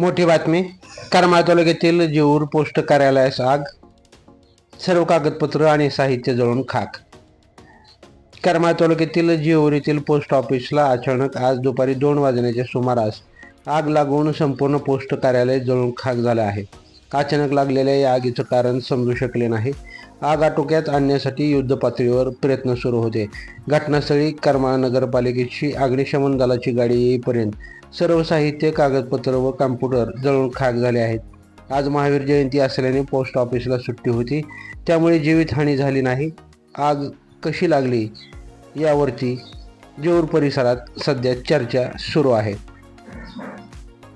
मोठी बातमी. करमाळ तालुक्यातील जेऊर पोस्ट कार्यालयास आग सर्व कागदपत्र आणि साहित्य जळून खाक. करमाळ तालुक्यातील जेऊर येथील पोस्ट ऑफिसला अचानक आज दुपारी दोन वाजण्याच्या सुमारास आग लागून संपूर्ण पोस्ट कार्यालय जळून खाक झालं आहे. अचानक लागलेल्या या आगीचं कारण समजू शकले नाही. आग आटोक्यात आणण्यासाठी युद्धपातळीवर प्रयत्न सुरू होते. घटनास्थळी करमाळ नगरपालिकेची अग्निशमन दलाची गाडी येईपर्यंत सर्व साहित्य कागदपत्र व कॉम्प्युटर जळून खाक झाले आहेत. आज महावीर जयंती असल्याने पोस्ट ऑफिसला सुट्टी होती. त्यामुळे जीवितहानी झाली नाही. आग कशी लागली यावरती जेऊर परिसरात सध्या चर्चा सुरू आहे.